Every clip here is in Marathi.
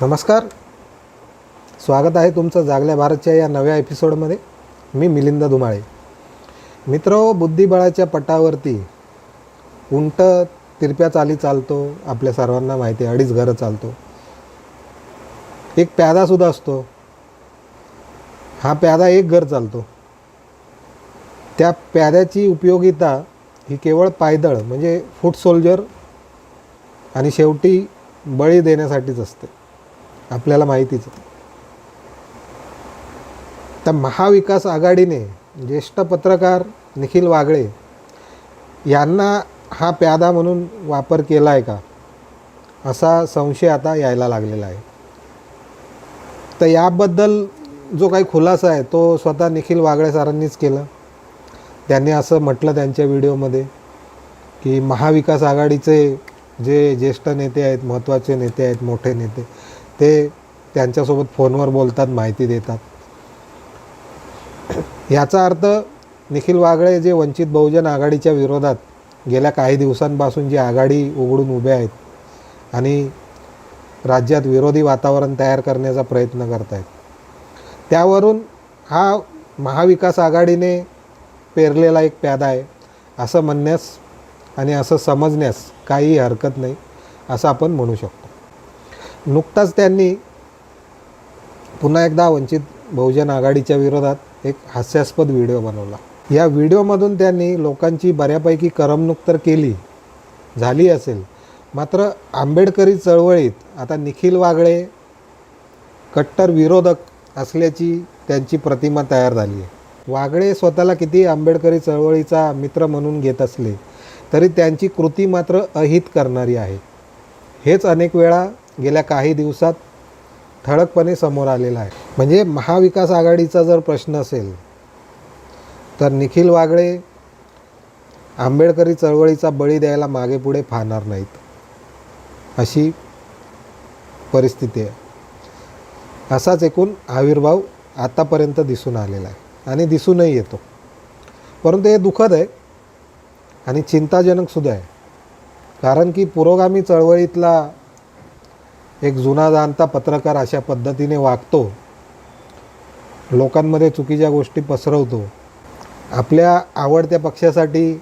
नमस्कार. स्वागत आहे तुमचं जागल्या भारतच्या या नव्या एपिसोडमध्ये. मी मिलिंद धुमाळे मित्र बुद्धिबळाच्या पटावरती उंट तिरप्या चाली चालतो आपल्या सर्वांना माहिती आहे अडीच घरं चालतो. एक प्यादासुद्धा असतो. हा प्यादा एक घर चालतो. त्या प्याद्याची उपयोगिता ही केवळ पायदळ म्हणजे फूट सोल्जर आणि शेवटी बळी देण्यासाठीच असते. आपल्याला माहितीच तर महाविकास आघाडीने ज्येष्ठ पत्रकार निखिल वागळे यांना हा प्यादा म्हणून वापर केला आहे का? असा संशय आता यायला लागलेला आहे. तर याबद्दल जो काही खुलासा आहे तो स्वतः निखिल वागळे सरांनीच केला. त्यांनी असं म्हटलं त्यांच्या व्हिडिओमध्ये की महाविकास आघाडीचे जे ज्येष्ठ नेते आहेत महत्त्वाचे नेते आहेत मोठे नेते ते त्यांच्यासोबत फोनवर बोलतात माहिती देतात. याचा अर्थ निखिल वागळे जे वंचित बहुजन आघाडीच्या विरोधात गेल्या काही दिवसांपासून जी आघाडी उघडून उभे आहेत आणि राज्यात विरोधी वातावरण तयार करण्याचा प्रयत्न करत आहेत त्यावरून हा महाविकास आघाडीने पेरलेला एक प्यादा आहे. असं म्हणण्यास आणि असं समजण्यास काहीही हरकत नाही असं आपण म्हणू शकतो. नुकताच त्यांनी पुन्हा एकदा वंचित बहुजन आघाडीच्या विरोधात एक हास्यास्पद व्हिडिओ बनवला. या व्हिडिओमधून त्यांनी लोकांची बऱ्यापैकी करमणूक तर केली झाली असेल. मात्र आंबेडकरी चळवळीत आता निखिल वागळे कट्टर विरोधक असल्याची त्यांची प्रतिमा तयार झाली आहे. वागळे स्वतःला किती आंबेडकरी चळवळीचा मित्र म्हणून घेत असले तरी त्यांची कृती मात्र अहित करणारी आहे. हेच अनेक वेळा गेल्या काही दिवसात ठळकपणे समोर आलेला आहे. म्हणजे महाविकास आघाडीचा जर प्रश्न असेल तर निखिल वागळे आंबेडकरी चळवळीचा बळी द्यायला मागे पुढे फाणार नाहीत अशी परिस्थिती आहे. असाच एकूण आविर्भाव आतापर्यंत दिसून आलेला आहे आणि दिसूनही येतो. परंतु हे दुःखद आहे आणि चिंताजनकसुद्धा आहे. कारण की पुरोगामी चळवळीतला एक जुना जाणता पत्रकार अशा पद्धतीने वागतो. लोकांमध्ये चुकीच्या गोष्टी पसरवतो. आपल्या आवडत्या पक्षासाठी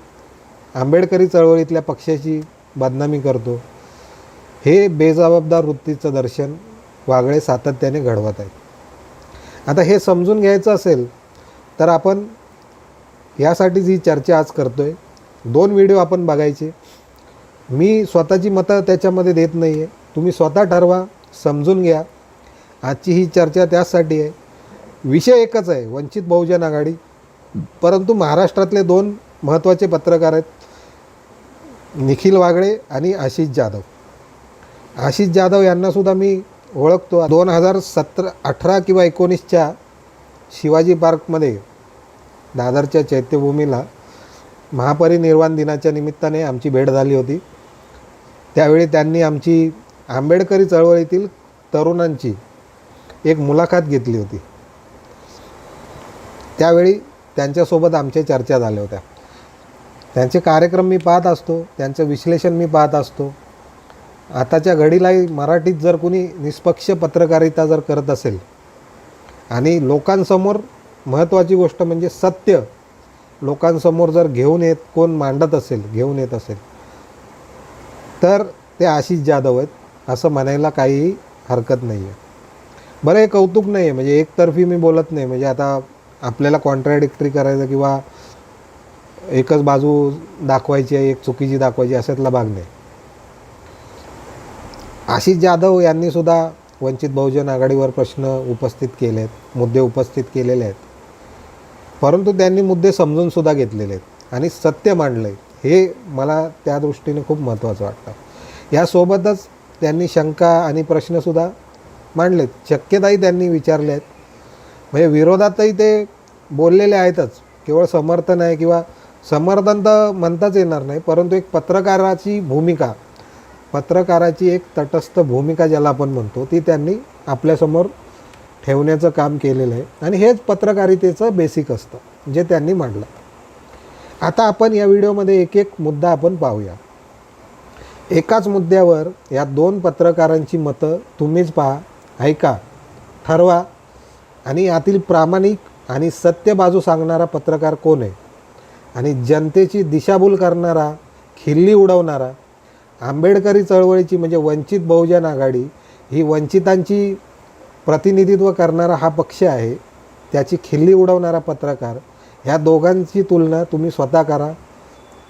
आंबेडकरी चळवळीतल्या पक्षाची बदनामी करतो. हे बेजबाबदार वृत्तीचं दर्शन वागळे सातत्याने घडवत आहेत. आता हे समजून घ्यायचं असेल तर आपण यासाठीच ही चर्चा आज करतो आहे दोन व्हिडिओ आपण बघायचे. मी स्वतःची मतं त्याच्यामध्ये देत नाही आहे तुम्ही स्वतः ठरवा समजून घ्या. आजची ही चर्चा त्याचसाठी आहे. विषय एकच आहे वंचित बहुजन आघाडी. परंतु महाराष्ट्रातले दोन महत्त्वाचे पत्रकार आहेत निखिल वागळे आणि आशिष जाधव. आशिष जाधव यांनासुद्धा मी ओळखतो. दोन हजार सतरा अठरा किंवा एकोणीसच्या शिवाजी पार्कमध्ये दादरच्या चैत्यभूमीला महापरिनिर्वाण दिनाच्या निमित्ताने आमची भेट झाली होती. त्यावेळी त्यांनी आमची आंबेडकरी चळवळीतील तरुणांची एक मुलाखत घेतली होती. त्यावेळी त्यांच्यासोबत आमच्या चर्चा झाल्या होत्या. त्यांचे कार्यक्रम मी पाहत असतो त्यांचं विश्लेषण मी पाहत असतो. आताच्या घडीलाही मराठीत जर कुणी निष्पक्ष पत्रकारिता जर करत असेल आणि लोकांसमोर महत्त्वाची गोष्ट म्हणजे सत्य लोकांसमोर जर घेऊन येत कोण मांडत असेल घेऊन येत असेल तर ते आशिष जाधव आहेत. असं म्हणायला काहीही हरकत नाही आहे बरं हे कौतुक नाही आहे म्हणजे एकतर्फी मी बोलत नाही. म्हणजे आता आपल्याला कॉन्ट्रॅडिक्टरी करायचं किंवा एकच बाजू दाखवायची आहे एक चुकीची दाखवायची अशातला भाग नाही. आशिष जाधव यांनी सुद्धा वंचित बहुजन आघाडीवर प्रश्न उपस्थित केले आहेत मुद्दे उपस्थित केलेले आहेत. परंतु त्यांनी मुद्दे समजून सुद्धा घेतलेले आहेत. आणि सत्य मांडलं आहे हे मला त्या दृष्टीने खूप महत्त्वाचं वाटतं. यासोबतच त्यांनी शंका आणि प्रश्नसुद्धा मांडलेत. शक्यताही त्यांनी विचारले आहेत म्हणजे विरोधातही ते बोललेले आहेतच. केवळ समर्थन आहे किंवा समर्थन तर म्हणताच येणार नाही परंतु एक पत्रकाराची भूमिका पत्रकाराची एक तटस्थ भूमिका ज्याला आपण म्हणतो ती त्यांनी आपल्यासमोर ठेवण्याचं काम केलेलं आहे. आणि हेच पत्रकारितेचं बेसिक असतं जे त्यांनी मांडलं. आता आपण या व्हिडिओमध्ये एक एक मुद्दा आपण पाहूया. एकाच मुद्द्यावर या दोन पत्रकारांची मतं तुम्हीच पहा ऐका ठरवा. आणि यातील प्रामाणिक आणि सत्य बाजू सांगणारा पत्रकार कोण आहे? आणि जनतेची दिशाभूल करणारा खिल्ली उडवणारा आंबेडकरी चळवळीची म्हणजे वंचित बहुजन आघाडी ही वंचितांची प्रतिनिधित्व करणारा हा पक्ष आहे त्याची खिल्ली उडवणारा पत्रकार ह्या दोघांची तुलना तुम्ही स्वतः करा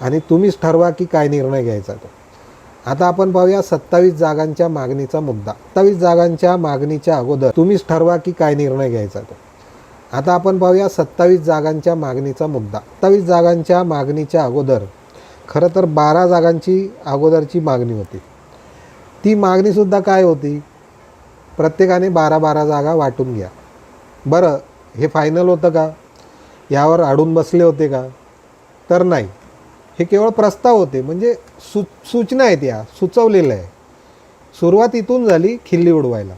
आणि तुम्हीच ठरवा की काय निर्णय घ्यायचा तो. आता आपण पाहूया सत्तावीस जागांच्या मागणीचा मुद्दा. सत्तावीस जागांच्या मागणीच्या अगोदर तुम्हीच ठरवा की काय निर्णय घ्यायचा तो. आता आपण पाहूया सत्तावीस जागांच्या मागणीचा मुद्दा. सत्तावीस जागांच्या मागणीच्या अगोदर खरं तर बारा जागांची अगोदरची मागणी होती. ती मागणीसुद्धा काय होती? प्रत्येकाने बारा बारा जागा वाटून घ्या. बरं हे फायनल होतं का? यावर अडून बसले होते का? तर नाही. हे केवळ प्रस्ताव होते म्हणजे सु सूचना आहेत या सुचवलेलं आहे सुरुवात इथून झाली खिल्ली उडवायला.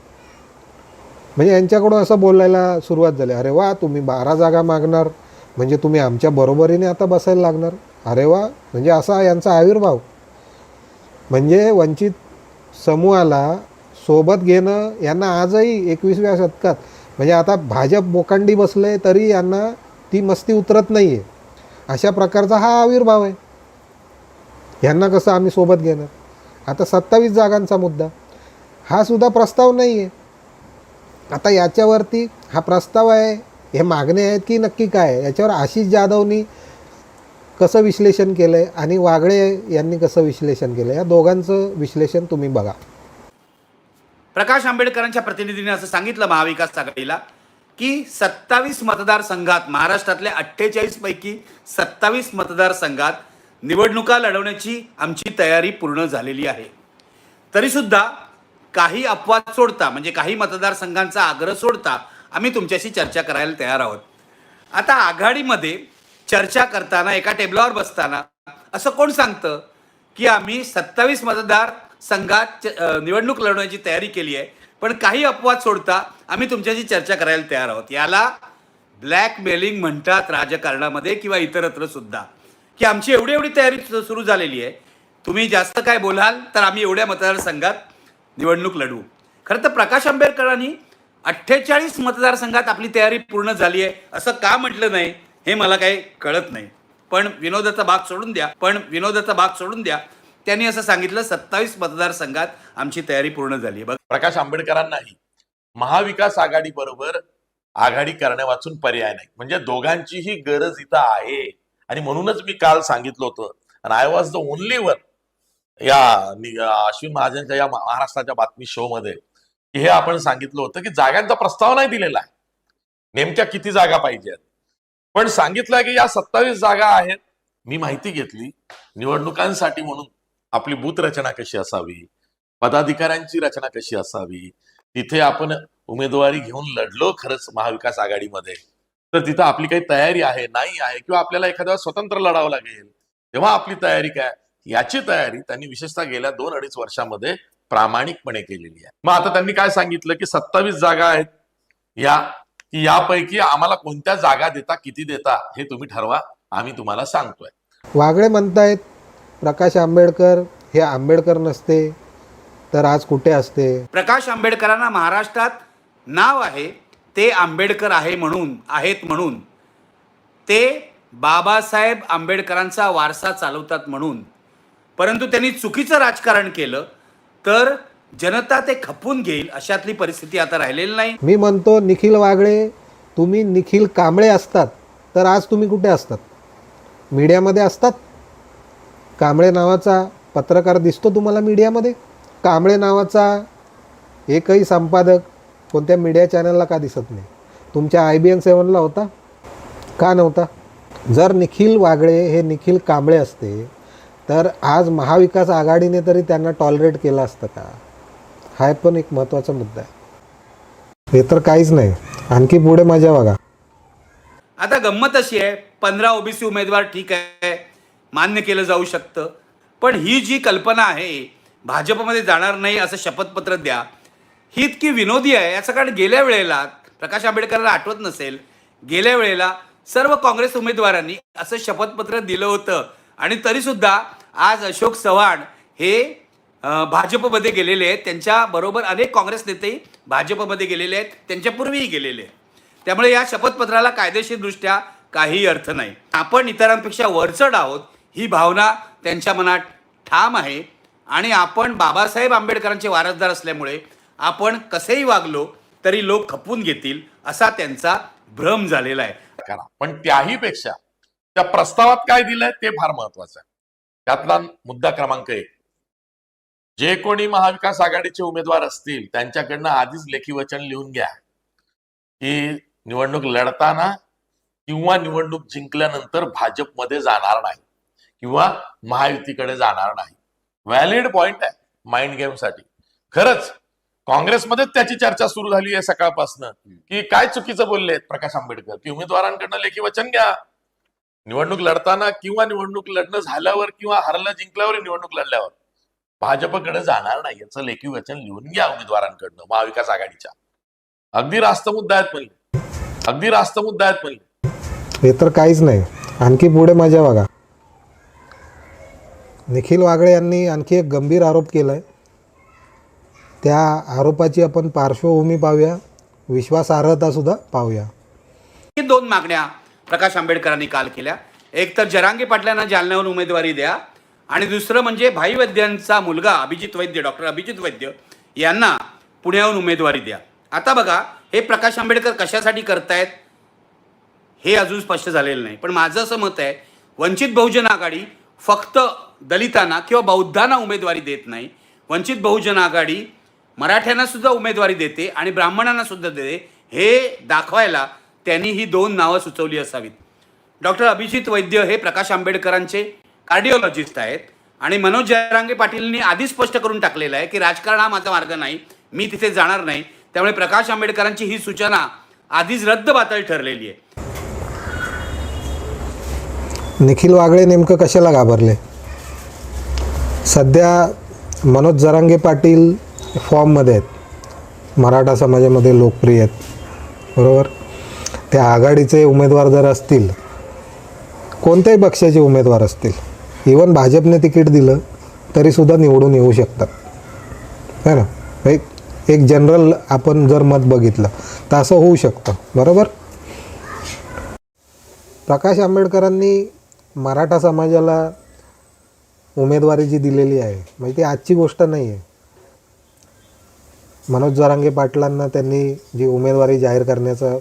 म्हणजे यांच्याकडून असं बोलायला सुरुवात झाली अरे वा तुम्ही बारा जागा मागणार म्हणजे तुम्ही आमच्या बरोबरीने आता बसायला लागणार. अरे वा म्हणजे असा यांचा आविर्भाव. म्हणजे वंचित समूहाला सोबत घेणं यांना आजही एकवीसव्या शतकात म्हणजे आता भाजप बोकांडी बसले तरी यांना ती मस्ती उतरत नाही आहे अशा प्रकारचा हा आविर्भाव आहे. ह्यांना कसं आम्ही सोबत घेणार? आता सत्तावीस जागांचा मुद्दा. हा सुद्धा प्रस्ताव नाही आहे आता याच्यावरती हा प्रस्ताव आहे हे मागणे आहेत की नक्की काय? आहे याच्यावर आशिष जाधवनी कसं विश्लेषण केलं आहे आणि वागळे यांनी कसं विश्लेषण केलं या दोघांचं विश्लेषण तुम्ही बघा. प्रकाश आंबेडकरांच्या प्रतिनिधीने असं सांगितलं महाविकास आघाडीला की सत्तावीस मतदारसंघात महाराष्ट्रातल्या अठ्ठेचाळीस पैकी सत्तावीस मतदारसंघात निवडणुका लढवण्याची आमची तयारी पूर्ण झालेली आहे. तरीसुद्धा काही अपवाद सोडता म्हणजे काही मतदारसंघांचा आग्रह सोडता आम्ही तुमच्याशी चर्चा करायला तयार आहोत. आता आघाडीमध्ये चर्चा करताना एका टेबलावर बसताना असं कोण सांगतं की आम्ही सत्तावीस मतदार संघात निवडणूक लढवण्याची तयारी केली आहे पण काही अपवाद सोडता आम्ही तुमच्याशी चर्चा करायला तयार आहोत. याला ब्लॅकमेलिंग म्हणतात राजकारणामध्ये किंवा इतरत्र सुद्धा. की आमची एवढी एवढी तयारी सुरू झालेली आहे. तुम्ही जास्त काय बोलाल तर आम्ही एवढ्या मतदारसंघात निवडणूक लढवू. खरं तर प्रकाश आंबेडकरांनी अठ्ठेचाळीस मतदारसंघात आपली तयारी पूर्ण झाली आहे. असं का म्हटलं नाही हे मला काही कळत नाही. पण विनोदाचा भाग सोडून द्या पण विनोदाचा भाग सोडून द्या. त्यांनी असं सांगितलं सत्तावीस मतदारसंघात आमची तयारी पूर्ण झाली आहे. बघ. प्रकाश आंबेडकरांनाही महाविकास आघाडी बरोबर आघाडी करण्यावाचून पर्याय नाही. म्हणजे दोघांचीही गरज इथं आहे. आणि म्हणूनच मी काल सांगितलं होतं आणि I was the only one या अश्विन महाजनच्या या महाराष्ट्राच्या बातमी शो मध्ये की हे आपण सांगितलं होतं की जागांचा प्रस्ताव नाही दिलेला आहे. नेमक्या किती जागा पाहिजेत पण सांगितलं की या सत्तावीस जागा आहेत. मी माहिती घेतली. निवडणुकांसाठी म्हणून आपली बूथ रचना कशी असावी? पदाधिकाऱ्यांची रचना कशी असावी? तिथे आपण उमेदवारी घेऊन लढलो खरंच महाविकास आघाडीमध्ये. तर तिथं आपली काही तयारी आहे नाही आहे किंवा आपल्याला एखाद्या स्वतंत्र लढावं लागेल तेव्हा आपली तयारी काय? याची तयारी त्यांनी विशेषतः गेल्या दोन अडीच वर्षामध्ये प्रामाणिकपणे केलेली आहे. मग आता त्यांनी काय सांगितलं की सत्तावीस जागा आहेत. या की यापैकी आम्हाला कोणत्या जागा देता किती देता हे तुम्ही ठरवा आम्ही तुम्हाला सांगतोय. वागळे म्हणतायत प्रकाश आंबेडकर हे आंबेडकर नसते तर आज कुठे असते? प्रकाश आंबेडकरांना महाराष्ट्रात नाव आहे ते आंबेडकर आहे म्हणून आहेत म्हणून. ते बाबासाहेब आंबेडकरांचा वारसा चालवतात म्हणून. परंतु त्यांनी चुकीचं राजकारण केलं तर जनता ते खपून घेईल अशातली परिस्थिती आता राहिलेली नाही. मी म्हणतो निखिल वागळे तुम्ही निखिल कांबळे असतात तर आज तुम्ही कुठे असतात? मीडियामध्ये असतात? कांबळे नावाचा पत्रकार दिसतो तुम्हाला मीडियामध्ये? कांबळे नावाचा एकही संपादक कोणत्या मीडिया चॅनलला का दिसत नाही? तुमच्या आय बी एन सेवनला होता? का नव्हता? जर निखिल वागळे हे निखिल कांबळे असते तर आज महाविकास आघाडीने तरी त्यांना टॉलरेट केलं असतं का? हा पण एक महत्त्वाचा मुद्दा आहे. हे तर काहीच नाही. आणखी पुढे मजा बघा. आता गंमत अशी आहे पंधरा ओबीसी उमेदवार ठीक आहे मान्य केलं जाऊ शकतं पण ही जी कल्पना आहे भाजपमध्ये जाणार नाही असं शपथपत्र द्या ही इतकी विनोदी आहे. याचं कारण गेल्या वेळेला प्रकाश आंबेडकरला आठवत नसेल गेल्या वेळेला सर्व काँग्रेस उमेदवारांनी असं शपथपत्र दिलं होतं. आणि तरीसुद्धा आज अशोक चव्हाण हे भाजपमध्ये गेलेले आहेत. त्यांच्याबरोबर अनेक काँग्रेस नेतेही भाजपमध्ये गेलेले आहेत. त्यांच्यापूर्वीही गेलेले आहेत. त्यामुळे या शपथपत्राला कायदेशीरदृष्ट्या काही अर्थ नाही. आपण इतरांपेक्षा वरचढ आहोत ही भावना त्यांच्या मनात ठाम आहे. आणि आपण बाबासाहेब आंबेडकरांचे वारसदार असल्यामुळे आपण कसेही वागलो तरी लोक खपवून घेतील असा त्यांचा भ्रम झालेला आहे. पण त्याही पेक्षा त्या प्रस्तावात काय दिलंय ते फार महत्वाचं आहे. त्यातला मुद्दा क्रमांक एक. जे कोणी महाविकास आघाडीचे उमेदवार असतील त्यांच्याकडनं आधीच लेखी वचन लिहून घ्या. की निवडणूक लढताना किंवा निवडणूक जिंकल्यानंतर भाजपमध्ये जाणार नाही किंवा महायुतीकडे जाणार नाही. व्हॅलिड पॉइंट आहे माइंड गेमसाठी खरंच काँग्रेसमध्येच त्याची चर्चा सुरू झाली आहे सकाळपासनं. की काय चुकीचं बोलले प्रकाश आंबेडकर? की उमेदवारांकडनं लेखी वचन घ्या निवडणूक लढताना किंवा निवडणूक लढणं झाल्यावर किंवा हरलं जिंकल्यावर निवडणूक लढल्यावर भाजपकडे जाणार नाही याचं लेखी वचन लिहून घ्या उमेदवारांकडनं महाविकास आघाडीच्या. अगदी रास्त मुद्दा आहेत म्हणले. अगदी रास्त मुद्दा आहेत म्हणले. हे तर काहीच नाही. आणखी पुढे मजा बघा. निखिल वागळे यांनी आणखी एक गंभीर आरोप केला आहे त्या आरोपाची आपण पार्श्वभूमी पाहूया. विश्वासार्हतासुद्धा पाहूया. ही दोन मागण्या प्रकाश आंबेडकरांनी काल केल्या. एक तर जरांगे पाटलांना जालन्याहून उमेदवारी द्या आणि दुसरं म्हणजे भाई वैद्यांचा मुलगा अभिजित वैद्य डॉक्टर अभिजित वैद्य यांना पुण्याहून उमेदवारी द्या. आता बघा हे प्रकाश आंबेडकर कशासाठी करतायत हे अजून स्पष्ट झालेलं नाही. पण माझं असं मत आहे वंचित बहुजन आघाडी फक्त दलितांना किंवा बौद्धांना उमेदवारी देत नाही. वंचित बहुजन आघाडी मराठ्यांना सुद्धा उमेदवारी देते आणि ब्राह्मणांना सुद्धा देते. हे दाखवायला त्यांनी ही दोन नावं सुचवली असावीत. डॉक्टर अभिजित वैद्य हे प्रकाश आंबेडकरांचे कार्डिओलॉजिस्ट आहेत आणि मनोज जयरांगे पाटीलनी आधीच स्पष्ट करून टाकलेलं आहे की राजकारण हा माझा मार्ग नाही मी तिथे जाणार नाही. त्यामुळे प्रकाश आंबेडकरांची ही सूचना आधीच रद्द बातळी ठरलेली आहे. निखिल वागळे नेमकं कशाला घाबरले? सध्या मनोज जरांगे पाटील फॉर्ममध्ये आहेत. मराठा समाजामध्ये लोकप्रिय आहेत. बरोबर? त्या आघाडीचे उमेदवार जर असतील कोणत्याही पक्षाचे उमेदवार असतील इवन भाजपने तिकीट दिलं तरीसुद्धा निवडून येऊ शकतात. है ना? एक एक जनरल आपण जर मत बघितलं तर असं होऊ शकतं. बरोबर? प्रकाश आंबेडकरांनी मराठा समाजाला उमेदवारी जी दिलेली आहे म्हणजे ती आजची गोष्ट नाही आहे मनोज जरांगे पाटलांना त्यांनी जी उमेदवारी जाहीर करण्याचा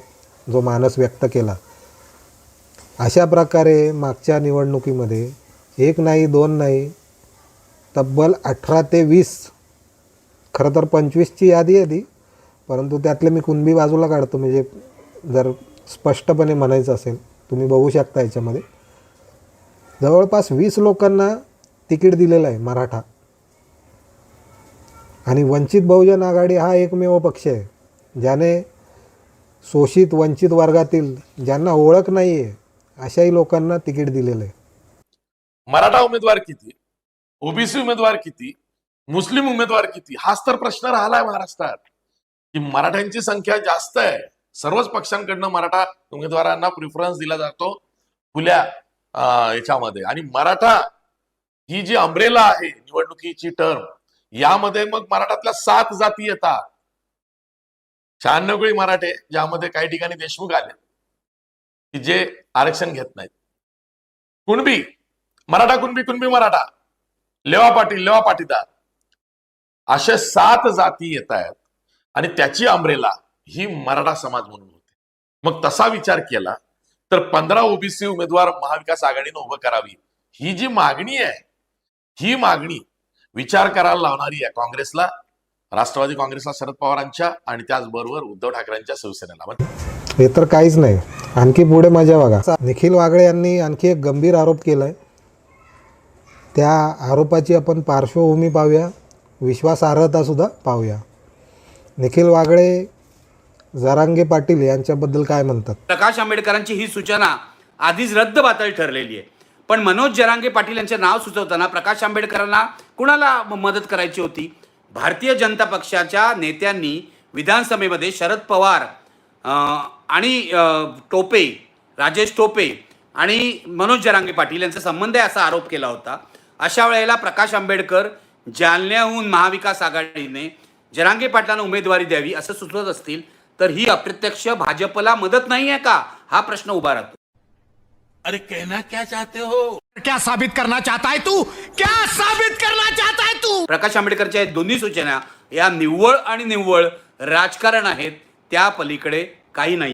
जो मानस व्यक्त केला अशा प्रकारे मागच्या निवडणुकीमध्ये एक नाही दोन नाही तब्बल अठरा ते वीस खरं तर पंचवीसची यादी आहे ती परंतु त्यातले मी कुणबी बाजूला काढतो म्हणजे जर स्पष्टपणे म्हणायचं असेल तुम्ही बघू शकता याच्यामध्ये. जवळपास वीस लोकांना तिकीट दिलेलं आहे मराठा. आणि वंचित बहुजन आघाडी हा एकमेव पक्ष आहे ज्याने शोषित वंचित वर्गातील ज्यांना ओळख नाही आहे अशाही लोकांना तिकीट दिलेलं आहे. मराठा उमेदवार किती? ओबीसी उमेदवार किती? मुस्लिम उमेदवार किती? हाच तर प्रश्न राहिलाय महाराष्ट्रात. की मराठ्यांची संख्या जास्त आहे. सर्वच पक्षांकडनं मराठा उमेदवारांना प्रिफरन्स दिला जातो खुल्या याच्यामध्ये. आणि मराठा ही जी अंब्रेला आहे निवडणुकीची टर्म यामध्ये मग मराठातल्या सात जाती येतात. शहाण्णव मराठे ज्यामध्ये काही ठिकाणी देशमुख आले की जे आरक्षण घेत नाहीत. कुणबी मराठा कुणबी कुणबी मराठा. लेवा पाटील लेवा पाटीदार. अशा सात जाती येत आहेत आणि त्याची आंब्रेला ही मराठा समाज म्हणून होते. मग तसा विचार केला तर पंधरा ओबीसी उमेदवार महाविकास आघाडीनं उभं करावी. ही जी मागणी आहे ही मागणी विचार करायला लावणारी आहे काँग्रेसला राष्ट्रवादी काँग्रेसला शरद पवारांच्या आणि त्याचबरोबर उद्धव ठाकरेंच्या शिवसेनेला. हे तर काहीच नाही. आणखी पुढे मजा बघा. निखिल वागळे यांनी आणखी एक गंभीर आरोप केला आहे त्या आरोपाची आपण पार्श्वभूमी पाहूया. विश्वासार्हतासुद्धा पाहूया. निखिल वागळे जरांगे पाटील यांच्याबद्दल काय म्हणतात? प्रकाश आंबेडकरांची ही सूचना आधीच रद्द बातल ठरलेली आहे. पण मनोज जरांगे पाटील यांचे नाव सुचवताना प्रकाश आंबेडकरांना कुणाला मदत करायची होती? भारतीय जनता पक्षाच्या नेत्यांनी विधानसभेमध्ये शरद पवार आणि टोपे राजेश टोपे आणि मनोज जरांगे पाटील यांचा संबंध आहे असा आरोप केला होता. अशा वेळेला प्रकाश आंबेडकर जालन्याहून महाविकास आघाडीने जरांगे पाटलांना उमेदवारी द्यावी असं सुचवत असतील तर ही अप्रत्यक्ष भाजपला मदत नाही आहे का? हा प्रश्न उभा राहतो. अरे कहना क्या चाहते हो? क्या साबित करना चाहता है तू? क्या साबित करना चाहता है तू? प्रकाश आंबेडकरच्या या दोन्ही सूचना या निव्वळ आणि निव्वळ राजकारण आहेत त्या पलीकडे काही नाही.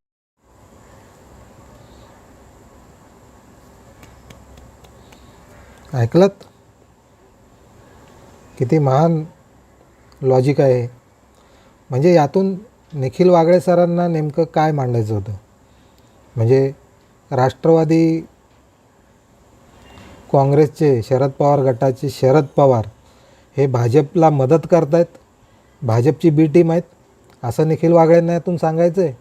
ऐकलत? किती महान लॉजिक आहे. म्हणजे यातून निखिल वागळे सरांना नेमकं काय मांडायचं होतं? म्हणजे राष्ट्रवादी काँग्रेसचे शरद पवार गटाचे शरद पवार हे भाजपला मदत करत आहेत भाजपची बी टीम आहेत. असं निखिल वागळेंना यातून सांगायचं आहे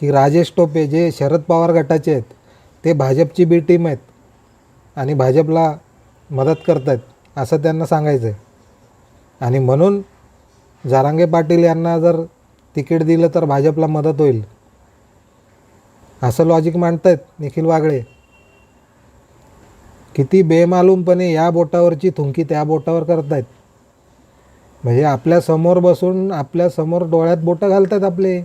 की राजेश टोपे जे शरद पवार गटाचे आहेत ते भाजपची बी टीम आहेत आणि भाजपला मदत करत आहेत असं त्यांना सांगायचं आहे आणि म्हणून जारांगे पाटील यांना जर तिकीट दिलं तर भाजपला मदत होईल. असं लॉजिक मांडतायत निखिल वागळे. किती बेमालूमपणे या बोटावरची थुंकी त्या बोटावर करतायत. म्हणजे आपल्यासमोर बसून आपल्यासमोर डोळ्यात बोटं घालतात आपले.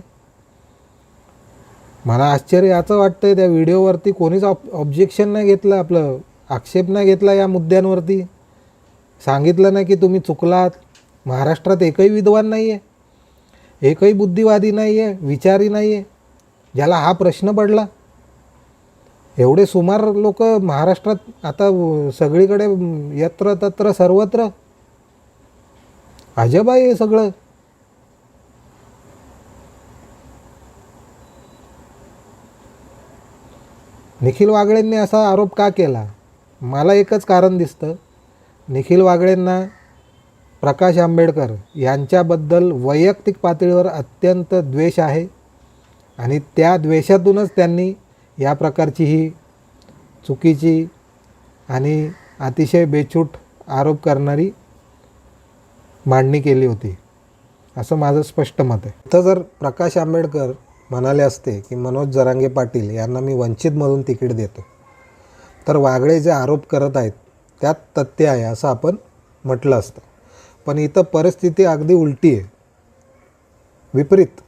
मला आश्चर्य याचं वाटतंय त्या व्हिडिओवरती कोणीच ऑब ऑब्जेक्शन नाही घेतलं आपलं आक्षेप नाही घेतला या मुद्द्यांवरती. सांगितलं नाही की तुम्ही चुकलात. महाराष्ट्रात एकही विद्वान नाही आहे एकही बुद्धिवादी नाही आहे विचारी नाही आहे ज्याला हा प्रश्न पडला. एवढे सुमार लोक महाराष्ट्रात आता सगळीकडे यत्र तत्र सर्वत्र. अजब आहे हे सगळं. निखिल वागळेंनी असा आरोप का केला? मला एकच कारण दिसतं. निखिल वागळेंना प्रकाश आंबेडकर यांच्याबद्दल वैयक्तिक पातळीवर अत्यंत द्वेष आहे. आणि त्या द्वेषातूनच त्यांनी या प्रकारची ही चुकीची आणि अतिशय बेछूट आरोप करणारी मांडणी केली होती. असं माझं स्पष्ट मत आहे. इथं जर प्रकाश आंबेडकर म्हणाले असते की मनोज जरांगे पाटील यांना मी वंचितमधून तिकीट देतो तर वागळे जे आरोप करत आहेत त्यात तथ्य आहे असं आपण म्हटलं असतं. पण इथं परिस्थिती अगदी उलटी आहे. विपरीत.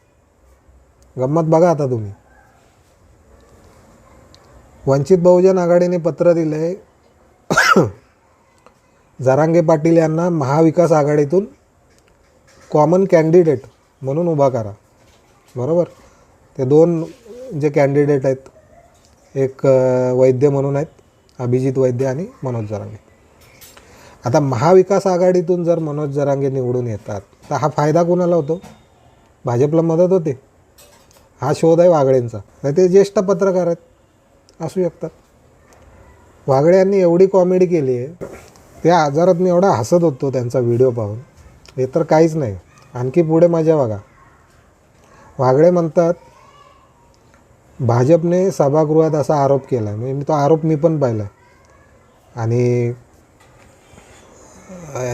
गंमत बघा आता तुम्ही. वंचित बहुजन आघाडीने पत्र दिलं आहे जरांगे पाटील यांना महाविकास आघाडीतून कॉमन कॅन्डिडेट म्हणून उभा करा. बरोबर? ते दोन जे कॅन्डिडेट आहेत एक वैद्य म्हणून आहेत अभिजित वैद्य आणि मनोज जरांगे. आता महाविकास आघाडीतून जर मनोज जरांगे निवडून येतात तर हा फायदा कोणाला होतो? भाजपला मदत होते. हा शोध आहे वागळेंचा नाही ते ज्येष्ठ पत्रकार आहेत. असू शकतात. वागळे यांनी एवढी कॉमेडी केली आहे. त्या आजारात मी एवढा हसत होतो त्यांचा व्हिडिओ पाहून. हे तर काहीच नाही. आणखी पुढे मजा बघा. वागळे म्हणतात भाजपने सभागृहात असा आरोप केला आहे म्हणजे मी तो आरोप मी पण पाहिला आणि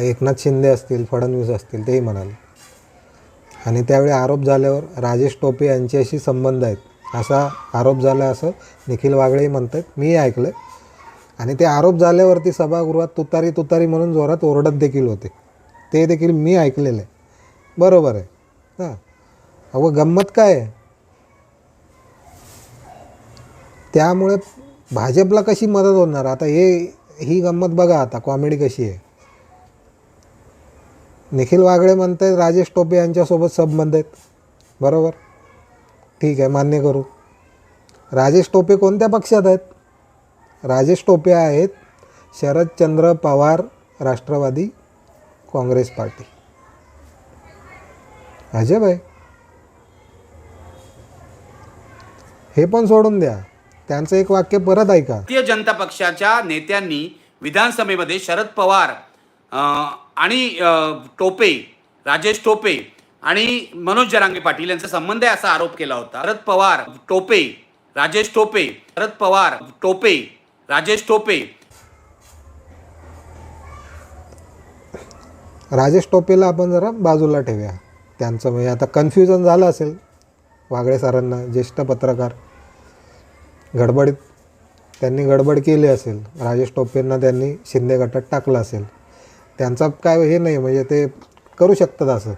एकनाथ शिंदे असतील फडणवीस असतील तेही म्हणाले. आणि त्यावेळी आरोप झाल्यावर राजेश टोपे यांच्याशी संबंध आहेत असा आरोप झाला असं निखिल वागळेही म्हणतात. मी ऐकलं आणि ते आरोप झाल्यावरती सभागृहात तुतारी तुतारी म्हणून जोरात ओरडत देखील होते. ते देखील मी ऐकलेलं आहे बरोबर आहे. हां. अगं गंमत काय आहे? त्यामुळे भाजपला कशी मदत होणार? आता हे ही गंमत बघा आता कॉमेडी कशी आहे? निखिल वागळे म्हणतात राजेश टोपे यांच्यासोबत संबंध आहेत. बरोबर? ठीक आहे मान्य करू. राजेश टोपे कोणत्या पक्षात आहेत? राजेश टोपे आहेत शरदचंद्र पवार राष्ट्रवादी काँग्रेस पार्टी. अजब आहे हे पण सोडून द्या. त्यांचं एक वाक्य परत ऐका. भारतीय जनता पक्षाच्या नेत्यांनी विधानसभेमध्ये शरद पवार आणि टोपे राजेश टोपे आणि मनोज जरांगे पाटील यांचा संबंध आहे असा आरोप केला होता. शरद पवार टोपे राजेश टोपे शरद पवार टोपे राजेश टोपे. राजेश टोपेला आपण जरा बाजूला ठेवूया. त्यांचं म्हणजे आता कन्फ्युजन झालं असेल. वागळे सरांना ज्येष्ठ पत्रकार. गडबडीत त्यांनी गडबड केली असेल. राजेश टोपेंना त्यांनी शिंदे गटात टाकलं असेल. त्यांचा काय हे नाही म्हणजे ते करू शकतात असं.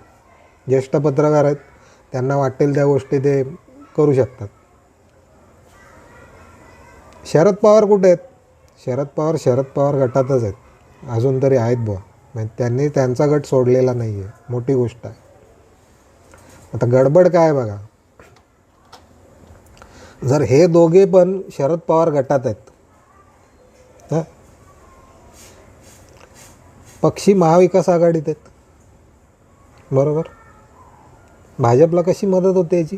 ज्येष्ठ पत्रकार आहेत त्यांना वाटेल त्या गोष्टी ते करू शकतात. शरद पवार कुठे आहेत? शरद पवार शरद पवार गटातच आहेत. अजून तरी आहेत बुवा. म्हणजे त्यांनी त्यांचा गट सोडलेला नाही आहे मोठी गोष्ट आहे. आता गडबड काय बघा. जर हे दोघे पण शरद पवार गटात आहेत पक्षी महाविकास आघाडीत आहेत. बरोबर? भाजपला कशी मदत होते याची?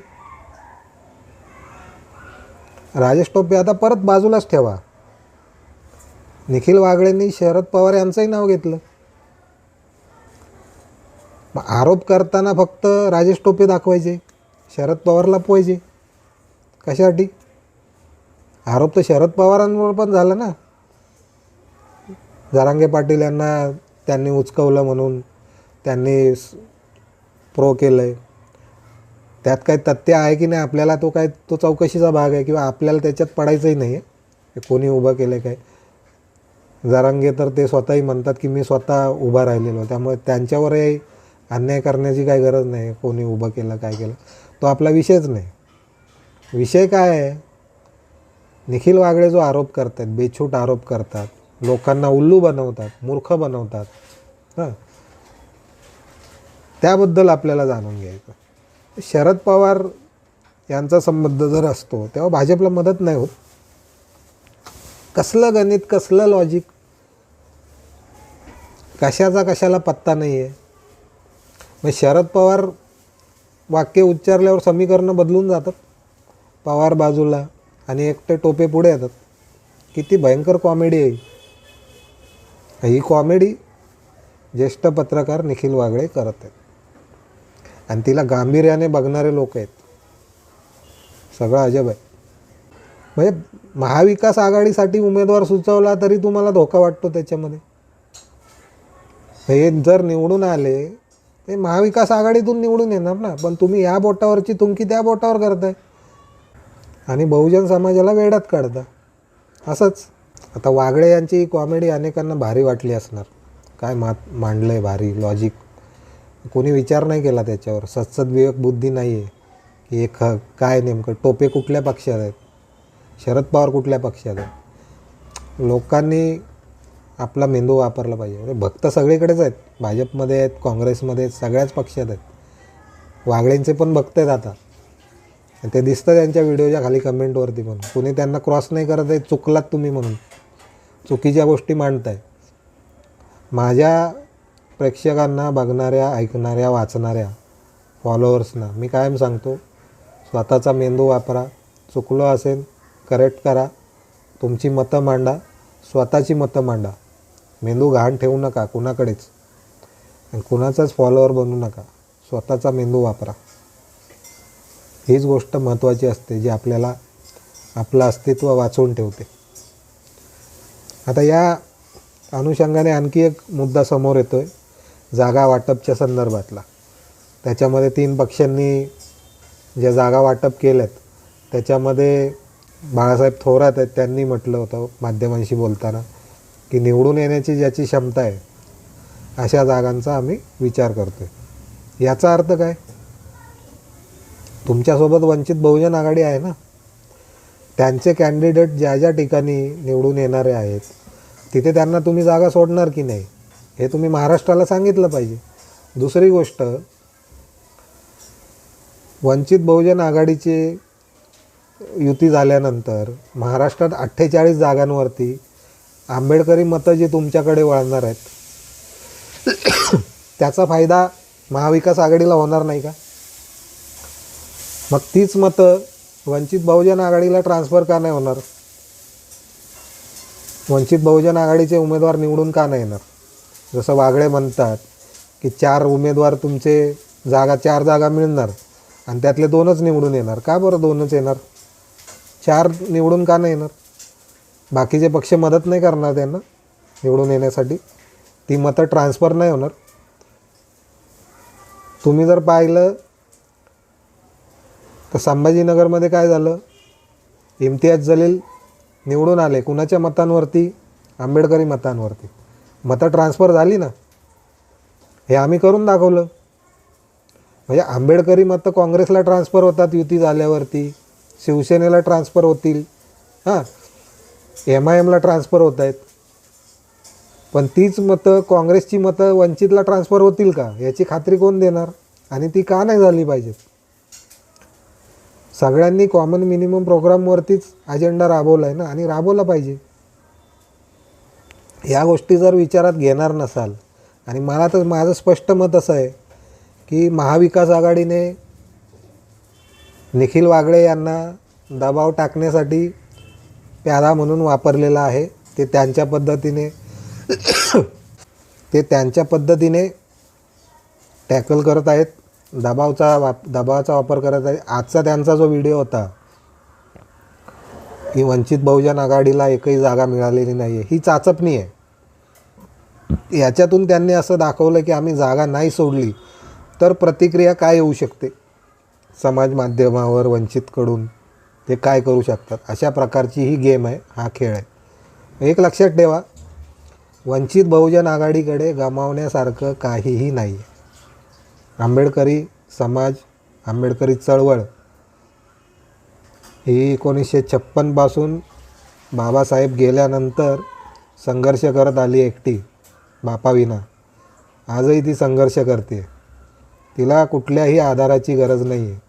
राजेश टोपे आता परत बाजूलाच ठेवा. निखिल वागळेंनी शरद पवार यांचंही नाव घेतलं. मग आरोप करताना फक्त राजेश टोपे दाखवायचे शरद पवारला पोहायचे. कशासाठी? आरोप तर शरद पवारांवर पण झाला ना. जारांगे पाटील यांना त्यांनी उचकवलं म्हणून त्यांनी प्रो केलं आहे त्यात काही तथ्य आहे की नाही आपल्याला तो काय तो चौकशीचा भाग आहे किंवा आपल्याला त्याच्यात पडायचंही नाही आहे कोणी उभं केलं काय? जरांगे तर ते स्वतःही म्हणतात की मी स्वतः उभा राहिलेलो त्यामुळे त्यांच्यावरही अन्याय करण्याची काही गरज नाही कोणी उभं केलं काय केलं. तो आपला विषयच नाही. विषय काय आहे? निखिल वागळे जो आरोप करतात बेछूट आरोप करतात लोकांना उल्लू बनवतात मूर्ख बनवतात. हां. त्याबद्दल आपल्याला जाणून घ्यायचं. शरद पवार यांचा संबंध जर असतो तेव्हा भाजपला मदत नाही होत. कसलं गणित कसलं लॉजिक कशाचा कशाला पत्ता नाही आहे मग शरद पवार वाक्य उच्चारल्यावर समीकरणं बदलून जातात. पवार बाजूला आणि एकटे टोपे पुढे येतात. किती भयंकर कॉमेडी आहे. ही कॉमेडी ज्येष्ठ पत्रकार निखिल वागळे करत आहेत. आणि तिला गांभीर्याने बघणारे लोक आहेत. सगळं अजब आहे. म्हणजे महाविकास आघाडीसाठी उमेदवार सुचवला तरी तुम्हाला धोका वाटतो त्याच्यामध्ये? हे जर निवडून आले ते महाविकास आघाडीतून निवडून येणार ना. पण तुम्ही या बोटावरची तुमकी त्या बोटावर करताय. आणि बहुजन समाजाला वेड्यात काढता. असंच. आता वागळे यांची कॉमेडी अनेकांना भारी वाटली असणार. काय मा मांडलं आहे भारी लॉजिक कोणी विचार नाही केला त्याच्यावर. सत्सद विवेक बुद्धी नाही आहे की हे ख काय नेमकं? टोपे कुठल्या पक्षात आहेत? शरद पवार कुठल्या पक्षात आहेत? लोकांनी आपला मेंदू वापरला पाहिजे. म्हणजे भक्त सगळीकडेच आहेत. भाजपमध्ये आहेत काँग्रेसमध्ये आहेत सगळ्याच पक्षात आहेत. वागळेंचे पण भक्त आहेत आता. ते दिसतं त्यांच्या व्हिडिओच्या खाली कमेंटवरती पण कुणी त्यांना क्रॉस नाही करत आहे चुकलात तुम्ही म्हणून. चुकीच्या गोष्टी मांडताय. माझ्या प्रेक्षकांना बघणाऱ्या ऐकणाऱ्या वाचणाऱ्या फॉलोअर्सना मी कायम सांगतो स्वतःचा मेंदू वापरा चुकलो असेल करेक्ट करा तुमची मतं मांडा स्वतःची मतं मांडा. मेंदू घाण ठेवू नका कुणाकडेच. आणि कुणाचाच फॉलोअर बनू नका. स्वतःचा मेंदू वापरा. हीच गोष्ट महत्त्वाची असते जी आपल्याला आपलं अस्तित्व वाचवून ठेवते. आता या अनुषंगाने आणखी एक मुद्दा समोर येतो आहे जागा वाटपच्या संदर्भातला. त्याच्यामध्ये तीन पक्षांनी ज्या जागा वाटप केल्यात त्याच्यामध्ये बाळासाहेब थोरात आहेत त्यांनी म्हटलं होतं माध्यमांशी बोलताना की निवडून येण्याची ज्याची क्षमता आहे अशा जागांचा आम्ही विचार करतो आहे याचा अर्थ काय? तुमच्यासोबत वंचित बहुजन आघाडी आहे ना? त्यांचे कॅन्डिडेट ज्या ज्या ठिकाणी निवडून येणारे आहेत तिथे त्यांना तुम्ही जागा सोडणार की नाही हे तुम्ही महाराष्ट्राला सांगितलं पाहिजे. दुसरी गोष्ट वंचित बहुजन आघाडीचे युती झाल्यानंतर महाराष्ट्रात अठ्ठेचाळीस जागांवरती आंबेडकरी मतं जी तुमच्याकडे वळणार आहेत त्याचा फायदा महाविकास आघाडीला होणार नाही का? मग तीच मतं वंचित बहुजन आघाडीला ट्रान्सफर का नाही होणार? वंचित बहुजन आघाडीचे उमेदवार निवडून का नाही येणार? जसं वागळे म्हणतात की चार उमेदवार तुमचे जागा चार जागा मिळणार आणि त्यातले दोनच निवडून येणार. का बरं दोनच येणार? चार निवडून का नाही येणार? बाकीचे पक्ष मदत नाही करणार त्यांना निवडून येण्यासाठी. ती मतं ट्रान्सफर नाही होणार. तुम्ही जर पाहिलं तर संभाजीनगरमध्ये काय झालं? इम्तियाज जलील निवडून आले. कुणाच्या मतांवरती? आंबेडकरी मतांवरती. मतं ट्रान्सफर झाली ना? हे आम्ही करून दाखवलं. म्हणजे आंबेडकरी मतं काँग्रेसला ट्रान्सफर होतात युती झाल्यावरती. शिवसेनेला ट्रान्सफर होतील. हां. एम आय एमला ट्रान्सफर होत आहेत. पण तीच मतं काँग्रेसची मतं वंचितला ट्रान्सफर होतील का? याची खात्री कोण देणार? आणि ती का नाही झाली पाहिजेत? सगळ्यांनी कॉमन मिनिमम प्रोग्रामवरतीच अजेंडा राबवला आहे ना आणि राबवला पाहिजे. या गोष्टी जर विचारात घेणार नसाल आणि मला तर माझं स्पष्ट मत असं आहे की महाविकास आघाडीने निखिल वागळे यांना दबाव टाकण्यासाठी प्यारा म्हणून वापरलेला आहे. ते त्यांच्या पद्धतीने ते त्यांच्या पद्धतीने टॅकल करत आहेत. दबावचा वाप दबावाचा वापर करत आहे. आजचा त्यांचा जो व्हिडिओ होता की वंचित बहुजन आघाडीला एकही जागा मिळालेली नाही आहे ही चाचपणी आहे. याच्यातून त्यांनी असं दाखवलं की आम्ही जागा नाही सोडली तर प्रतिक्रिया काय येऊ शकते? समाज माध्यमावर वंचितकडून ते काय करू शकतात? अशा प्रकारची ही गेम आहे हा खेळ आहे. एक लक्षात ठेवा वंचित बहुजन आघाडीकडे गमावण्यासारखं काहीही नाही आहे आंबेडकरी समाज आंबेडकरी चळवळ. ही एकोणीसशे छप्पनपासून बाबासाहेब गेल्यानंतर संघर्ष करत आली एकटी बापाविना. आजही ती संघर्ष करते. तिला कुठल्याही आधाराची गरज नाही. आहे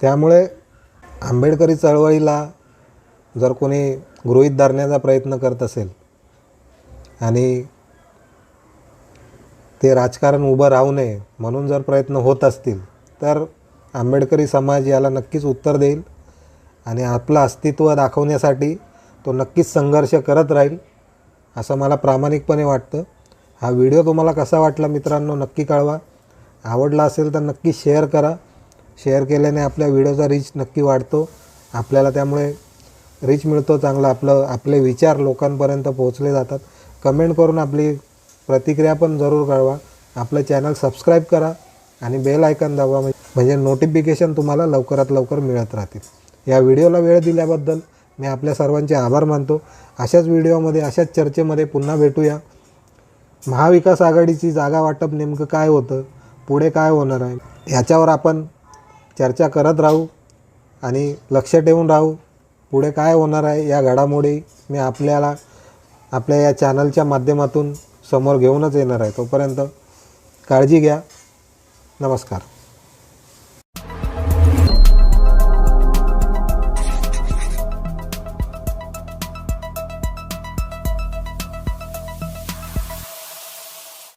त्यामुळे आंबेडकरी चळवळीला जर कोणी गृहीत धरण्याचा प्रयत्न करत असेल आणि ते राजकारण उभं राहू नये म्हणून जर प्रयत्न होत असतील तर आंबेडकरी समाज याला नक्कीच उत्तर देईल आणि आपलं अस्तित्व दाखवण्यासाठी तो नक्कीच संघर्ष करत राहील असं मला प्रामाणिकपणे वाटतं. हा व्हिडिओ तुम्हाला कसा वाटला मित्रांनो नक्की कळवा. आवडला असेल तर नक्की शेअर करा. शेअर केल्याने आपल्या व्हिडिओचा रीच नक्की वाढतो. आपल्याला त्यामुळे रीच मिळतो चांगला आपलं आपले विचार लोकांपर्यंत पोहोचले जातात. कमेंट करून आपली प्रतिक्रिया पण जरूर कळवा. आपलं चॅनल सबस्क्राईब करा आणि बेल आयकन दाबा म्हणजे नोटिफिकेशन तुम्हाला लवकरात लवकर मिळत राहतील. या व्हिडिओला वेळ दिल्याबद्दल मी आपल्या सर्वांचे आभार मानतो. अशाच व्हिडिओमध्ये अशाच चर्चेमध्ये पुन्हा भेटूया. महाविकास आघाडीची जागा वाटप नेमकं काय होतं? पुढे काय होणार आहे? ह्याच्यावर आपण चर्चा करत राहू आणि लक्ष ठेवून राहू. पुढे काय होणार आहे या घडामोडी मी आपल्याला आपल्या या चॅनलच्या माध्यमातून समोर घेऊनच येणार आहे तोपर्यंत काळजी घ्या. नमस्कार.